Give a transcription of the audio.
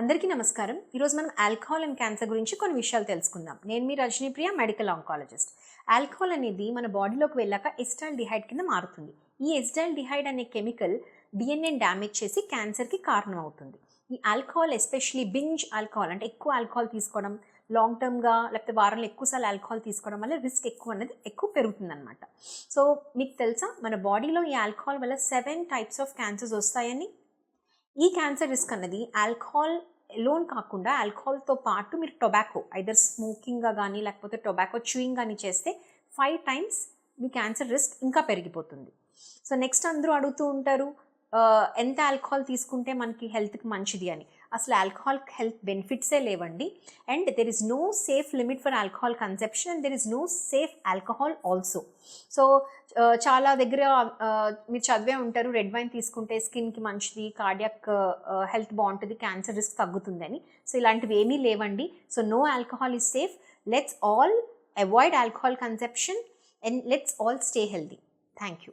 అందరికీ నమస్కారం. ఈరోజు మనం ఆల్కహాల్ అండ్ క్యాన్సర్ గురించి కొన్ని విషయాలు తెలుసుకుందాం. నేను మీ రజనీప్రియ మెడికల్ ఆంకాలజిస్ట్. ఆల్కహాల్ అనేది మన బాడీలోకి వెళ్ళాక ఎస్టాల్ డిహైడ్ కింద మారుతుంది. ఈ ఎస్టాల్ డిహైడ్ అనే కెమికల్ డిఎన్ఏ డ్యామేజ్ చేసి క్యాన్సర్కి కారణం అవుతుంది ఈ ఆల్కహాల్ ఎస్పెషలీ బింజ్ ఆల్కహాల్ అంటే ఎక్కువ ఆల్కహాల్ తీసుకోవడం లాంగ్ టర్మ్గా లేకపోతే వారంలో ఎక్కువసార్లు ఆల్కహాల్ తీసుకోవడం వల్ల రిస్క్ ఎక్కువ అనేది ఎక్కువ పెరుగుతుంది అనమాట సో మీకు తెలుసా మన బాడీలో ఈ ఆల్కహాల్ వల్ల సెవెన్ టైప్స్ ఆఫ్ క్యాన్సర్స్ వస్తాయని? ఈ క్యాన్సర్ రిస్క్ అన్నది ఆల్కహాల్ లోన్ కాకుండా ఆల్కహాల్తో పాటు మీరు టొబాకో ఐదర్ స్మోకింగ్గా కానీ లేకపోతే టొబాకో చూయింగ్ కానీ చేస్తే ఫైవ్ టైమ్స్ మీ క్యాన్సర్ రిస్క్ ఇంకా పెరిగిపోతుంది. సో నెక్స్ట్ అందరూ అడుగుతూ ఉంటారు ఎంత ఆల్కహాల్ తీసుకుంటే మనకి హెల్త్కి మంచిది అని. అసలు ఆల్కహాల్ హెల్త్ బెనిఫిట్సే లేవండి. And there is no safe limit for alcohol consumption and there is no safe alcohol also so చాలా దగ్గర మీరు చదివే ఉంటారు రెడ్ వైన్ తీసుకుంటే స్కిన్కి మంచిది కార్డియాక్ హెల్త్ బాగుంటుంది క్యాన్సర్ రిస్క్ తగ్గుతుందని. సో ఇలాంటివి ఏమీ లేవండి. So no alcohol is safe let's all avoid alcohol consumption and let's all stay healthy thank you